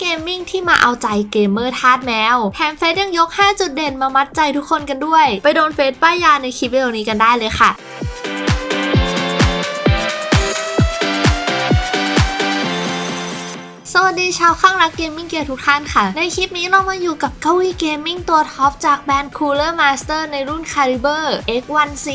เกมมิ่งที่มาเอาใจเกมเมอร์ทาสแมว แถมเฟซยังยก 5 จุดเด่นมามัดใจทุกคนกันด้วย ไปโดนเฟซป้ายยาในคลิปวิดีโอนี้กันได้เลยค่ะ สวัสดีชาวข้างรักเกมมิ่งเกียร์ทุกท่านค่ะ ในคลิปนี้เรามาอยู่กับเก้าอี้เกมมิ่งตัวท็อปจากแบรนด์ Cooler Master ในรุ่น Caliber X1C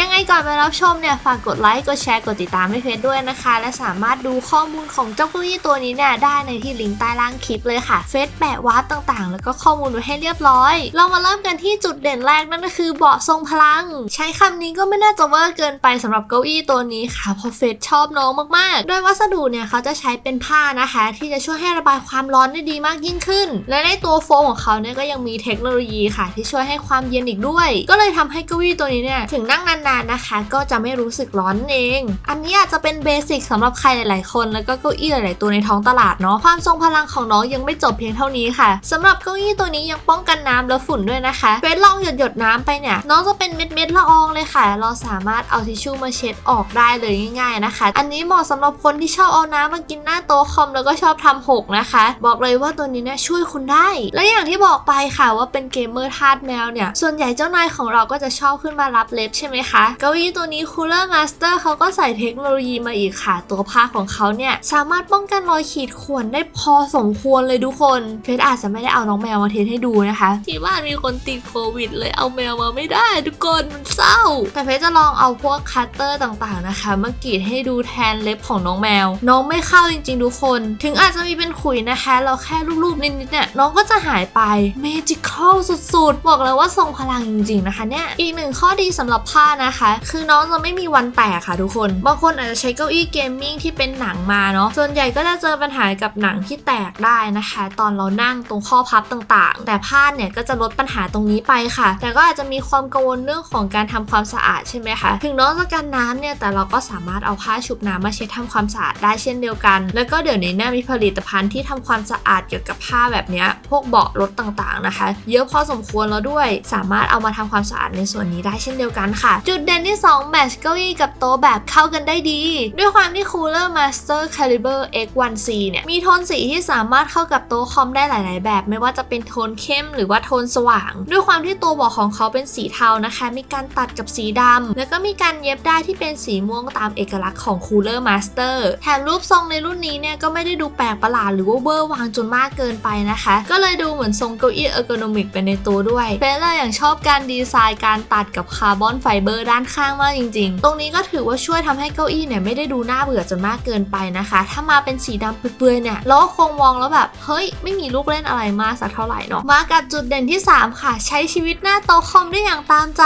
ยังไงก่อนไปรับชมเนี่ย ฝากกดไลค์ กดแชร์ กดติดตามให้เพจด้วยนะคะ และสามารถดูข้อมูลของเจ้าเก้าอี้ตัวนี้เนี่ยได้ในที่ลิงก์ใต้ล่างคลิปเลยค่ะ เฟซแปะวาร์ปต่างๆ แล้วก็ข้อมูลไว้ให้เรียบร้อย เรามาเริ่มกันที่จุดเด่นแรกนั่นก็คือเบาะทรงพลัง ใช้คำนี้ก็ไม่น่าจะเวอร์เกินไปสำหรับเก้าอี้ตัวนี้ค่ะเพราะเฟซชอบน้องมากๆ โดยวัสดุเนี่ยเขาจะใช้เป็นผ้านะคะที่จะช่วยให้ระบายความร้อนได้ดีมากยิ่งขึ้น และในตัวโฟมของเขาเนี่ยก็ยังมีเทคโนโลยีค่ะ ที่ช่วยให้ความเย็นอีกด้วย ก็เลยทำให้เก้าอี้ตัวนี้เนี่ยถึงนั่งนานๆนะคะ ก็จะไม่รู้สึกร้อนเอง อันนี้อาจจะเป็นเบสิกสำหรับใครหลายๆ คนแล้วก็เก้าอี้หลายๆตัวในท้องตลาดเนาะความทรงพลังของน้องยังไม่จบเพียงเท่านี้ค่ะสำหรับเก้าอี้ตัวนี้ยังป้องกันน้ำและฝุ่นด้วยนะคะเฟสลองหยดหยดๆน้ำไปเนี่ยน้องจะเป็นเม็ดเม็ดละอองเลยค่ะ เราสามารถเอาทิชชู่มาเช็ดออกได้เลยง่าย ๆนะคะ อันนี้เหมาะสำหรับคนที่ชอบเอาน้ำมากินหน้าโต๊ะคอมแล้วก็ชอบทำหกนะคะ บอกเลยว่าตัวนี้เนี่ยช่วยคุณได้ และอย่างที่บอกไปค่ะว่าเป็นเกมเมอร์ทาสแมวเนี่ย ส่วนใหญ่เจ้านายของเราก็จะชอบขึ้นมารับเล็บใช่ไหมคะเก้าอี้ตัวนี้ Cooler Master เขาก็ใส่เทคโนโลยีมาอีกค่ะ ตัวผ้าของเขาเนี่ยสามารถป้องกันรอยขีดข่วนได้พอสมควรเลยทุกคนเฟซอาจจะไม่ได้เอาน้องแมวมาเทสให้ดูนะคะ ที่บ้านมีคนติดโควิด เลยเอาแมวมาไม่ได้ทุกคนมันเศร้า แต่เฟซจะลองเอาพวกคัตเตอร์ต่างๆนะคะมากรีดให้ดูแทนเล็บของน้องแมว น้องไม่เข้าจริงๆทุกคน ถึงอาจจะมีเป็นขุยนะคะเราแค่รูปๆนิดๆเนี่ยน้องก็จะหายไปเมจิคอลสุดๆ บอกเลยว่าทรงพลังจริงๆนะคะเนี่ยอีกหนึ่งข้อดีสำหรับผ้านะคะ คือน้องจะไม่มีวันแตกค่ะทุกคน บางคนอาจจะใช้เก้าอี้เกมมิ่งที่เป็นหนังมาเนาะส่วนใหญ่ก็จะเจอปัญหากับหนังที่แตกได้นะคะ ตอนเรานั่งตรงข้อพับต่างๆ แต่ผ้าเนี่ยก็จะลดปัญหาตรงนี้ไปค่ะ แต่ก็อาจจะมีความกังวลเรื่องของการทำความสะอาดใช่ไหมคะถึงน้องจะกันน้ำเนี่ยแต่เราก็สามารถเอาผ้าชุบน้ำมาเช็ดทำความสะอาดได้เช่นเดียวกัน แล้วก็เดี๋ยวนี้เนี่ยมีผลิตภัณฑ์ที่ทำความสะอาดเกี่ยวกับผ้าแบบนี้พวกเบาะรถต่างๆนะคะ เยอะพอสมควรแล้วด้วย สามารถเอามาทำความสะอาดในส่วนนี้ได้เช่นเดียวกันค่ะ จุดเด่นที่ 2 แมทช์เก้าอี้กับโต๊ะแบบเข้ากันได้ดี ด้วยความที่ Cooler Master Caliber X1C เนี่ยมีโทนสีที่สามารถเข้ากับโต๊ะคอมได้หลาย ๆ แบบ ไม่ว่าจะเป็นโทนเข้มหรือว่าโทนสว่าง ด้วยความที่ตัวเบาะของเขาเป็นสีเทานะคะ มีการตัดกับสีดำแล้วก็มีการเย็บได้ที่เป็นสีม่วงตามเอกลักษณ์ของ Cooler Master แถมรูปทรงในรุ่นนี้เนี่ยก็ไม่ได้ดูแปลกประหลาดหรือว่าเวอร์วางจนมากเกินไปนะคะ ก็เลยดูเหมือนทรงเก้าอี้เออร์โกนอมิกไปในตัวด้วยเฟลเลยอย่างชอบการดีไซน์การตัดกับคาร์บอนไฟเบอร์ด้านข้างมากจริง ๆ ตรงนี้ก็ถือว่าช่วยทำให้เก้าอี้เนี่ยไม่ได้ดูน่าเบื่อจนมากเกินไปนะคะ ถ้ามาเป็นสีดำเปื่อยๆเนี่ยเราก็คงมองแล้วแบบเฮ้ยไม่มีลูกเล่นอะไรมากสักเท่าไหร่เนาะมากับจุดเด่นที่ 3 ค่ะ ใช้ชีวิตหน้าโต๊ะคอมได้อย่างตามใจ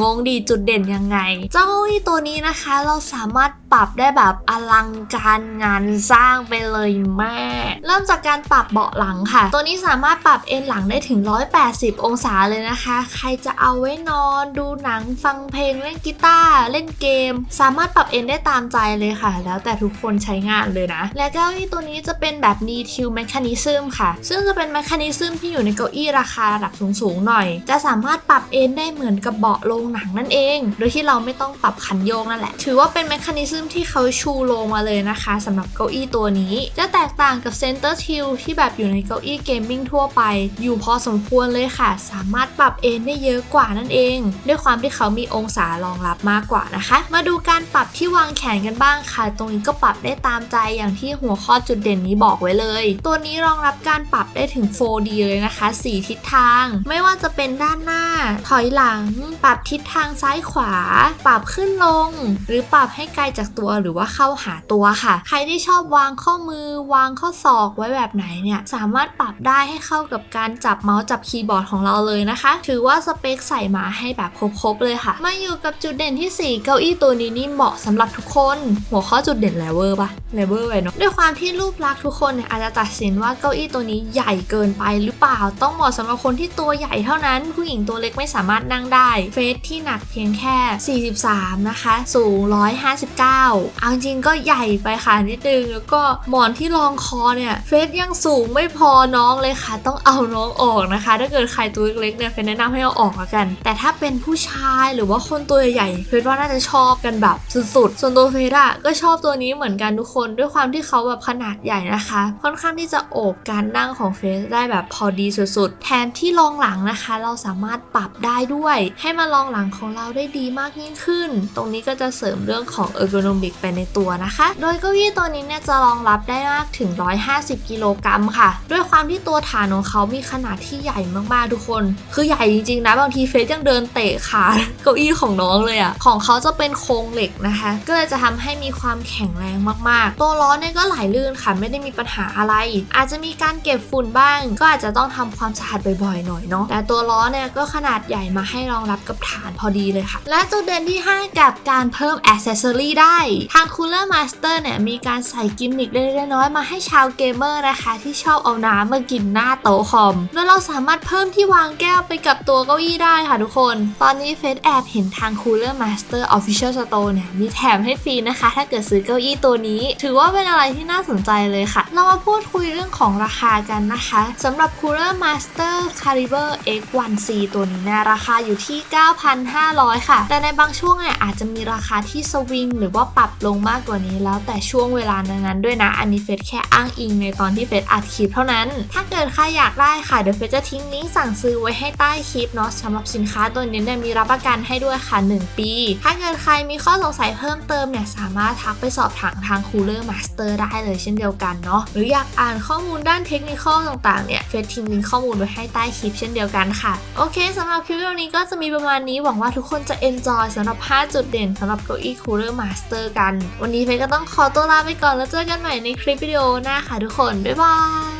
งงดีจุดเด่นยังไง เจ้าเก้าอี้ตัวนี้นะคะ เราสามารถ ปรับได้แบบอลังการงานสร้างไปเลยแม่เริ่มจากการปรับเบาะหลังค่ะ ตัวนี้สามารถปรับเอนหลังได้ถึง 180 องศาเลยนะคะ ใครจะเอาไว้นอนดูหนังฟังเพลงเล่นกีตาร์เล่นเกม สามารถปรับเอนได้ตามใจเลยค่ะ แล้วแต่ทุกคนใช้งานเลยนะ และเก้าอี้ตัวนี้จะเป็นแบบ knee tilt mechanism ค่ะ ซึ่งจะเป็น mechanism ที่อยู่ในเก้าอี้ราคาระดับสูงๆหน่อย จะสามารถปรับเอนได้เหมือนกับเบาะโรงหนังนั่นเอง โดยที่เราไม่ต้องปรับคันโยกนั่นแหละ ถือว่าเป็น mechanism ที่เขาชูโลมาเลยนะคะสำหรับเก้าอี้ตัวนี้ จะแตกต่างกับ center tilt ที่แบบอยู่ในเก้าอี้เกมมิ่งทั่วไป อยู่พอสมควรเลยค่ะ สามารถปรับเอนได้เยอะกว่านั่นเอง ด้วยความที่เขามีองศารองรับมากกว่านะคะ มาดูการปรับที่วางแขนกันบ้างค่ะ ตรงนี้ก็ปรับได้ตามใจอย่างที่หัวข้อจุดเด่นนี้บอกไว้เลย ตัวนี้รองรับการปรับได้ถึง 4D เลยนะคะ 4 ทิศทาง ไม่ว่าจะเป็นด้านหน้า ถอยหลัง ปรับทิศทางซ้ายขวา ปรับขึ้นลง หรือปรับให้ไกลจากตัวหรือว่าเข้าหาตัวค่ะ ใครที่ชอบวางข้อมือ วางข้อศอกไว้แบบไหนเนี่ย สามารถปรับได้ให้เข้ากับการจับเมาส์จับคีย์บอร์ดของเราเลยนะคะ ถือว่าสเปคใส่มาให้แบบครบๆเลยค่ะ มาอยู่กับจุดเด่นที่ 4 เก้าอี้ตัวนี้นี่เหมาะสำหรับทุกคน หัวข้อจุดเด่นเลเวอร์ปะเลเวอร์ไปเนาะด้วยความที่รูปลักษณ์ทุกคนเนี่ยอาจจะตัดสินว่าเก้าอี้ตัวนี้ใหญ่เกินไปหรือเปล่าต้องเหมาะสำหรับคนที่ตัวใหญ่เท่านั้น ผู้หญิงตัวเล็กไม่สามารถนั่งได้ เฟสที่หนักเพียงแค่ 43 นะคะ สูง 159 9เอาจริงก็ใหญ่ไปค่ะนิดนึง แล้วก็หมอนที่รองคอเนี่ยเฟสยังสูงไม่พอน้องเลยค่ะ ต้องเอาน้องออกนะคะ ถ้าเกิดใครตัวเล็กๆเนี่ยเฟสแนะนำให้เอาออกละกัน แต่ถ้าเป็นผู้ชายหรือว่าคนตัวใหญ่เฟสว่าน่าจะชอบกันแบบสุดๆ ส่วนตัวเฟสอะก็ชอบตัวนี้เหมือนกันทุกคนด้วยความที่เขาแบบขนาดใหญ่นะคะ ค่อนข้างที่จะโอบการนั่งของเฟสได้แบบพอดีสุดๆแถมที่รองหลังนะคะ เราสามารถปรับได้ด้วย ให้มารองหลังของเราได้ดีมากยิ่งขึ้น ตรงนี้ก็จะเสริมเรื่องของเออ ergonomic ไปในตัวนะคะ โดยเก้าอี้ตัวนี้เนี่ยจะรองรับได้มากถึง 150 กิโลกรัมค่ะ ด้วยความที่ตัวฐานของเขามีขนาดที่ใหญ่มากๆทุกคน คือใหญ่จริงๆนะบางทีเฟสยังเดินเตะขาเก้าอี้ของน้องเลยอะของเขาจะเป็นโครงเหล็กนะคะ ก็เลยจะทำให้มีความแข็งแรงมากๆ ตัวล้อเนี่ยก็ไหลลื่นค่ะไม่ได้มีปัญหาอะไร อาจจะมีการเก็บฝุ่นบ้าง ก็อาจจะต้องทำความสะอาดบ่อยๆหน่อยเนาะแต่ตัวล้อเนี่ยก็ขนาดใหญ่มาให้รองรับกับฐานพอดีเลยค่ะ และจุดเด่นที่ 5 กับการเพิ่มอ c เซสซอรีได้ทาง Cooler Master เนี่ยมีการใส่กิมมิคเล็กๆน้อยๆมาให้ชาวเกมเมอร์นะคะ ที่ชอบเอาน้ำมากินหน้าโต๊ะคอมโดยเราสามารถเพิ่มที่วางแก้วไปกับตัวเก้าอี้ได้ค่ะทุกคน ตอนนี้เฟสแอบเห็นทาง Cooler Master Official Store เนี่ยมีแถมให้ฟรีนะคะ ถ้าเกิดซื้อเก้าอี้ตัวนี้ ถือว่าเป็นอะไรที่น่าสนใจเลยค่ะ เรามาพูดคุยเรื่องของราคากันนะคะสำหรับ Cooler Master Caliber X1C ตัวนี้นะราคาอยู่ที่ 9,500 ค่ะ แต่ในบางช่วงเนี่ยอาจจะมีราคาที่สวิงหรือว่าปรับลงมากกว่านี้แล้วแต่ช่วงเวลานั้นๆด้วยนะ อันนี้เฟสแค่อ้างอิงในตอนที่เฟสอัดคลิปเท่านั้น ถ้าเกิดใครอยากได้ค่ะ เดี๋ยวเฟสจะทิ้งลิงก์สั่งซื้อไว้ให้ใต้คลิปเนาะสำหรับสินค้าตัวนี้เนี่ยมีรับประกันให้ด้วยค่ะ 1 ปี ถ้าเกิดใครมีข้อสงสัยเพิ่มเติมเนี่ยสามารถทักไปสอบถามทาง Cooler Master ได้เลยเช่นเดียวกันเนาะหรืออยากอ่านข้อมูลด้านเทคนิคต่างๆเนี่ยเฟสทิ้งลิงก์ข้อมูลไว้ให้ใต้คลิปเช่นเดียวกันค่ะโอเคสำหรับคลิปวิดีโอนี้ก็จะมีประมาณนี้หวังว่าทุกคนจะ enjoy สำหรับ 5 จุดเด่นสำหรับเก้าอี้จอกัน วันนี้เฟสก็ต้องขอตัวลาไปก่อนแล้วเจอกันใหม่ในคลิปวิดีโอหน้าค่ะทุกคน บ๊ายบาย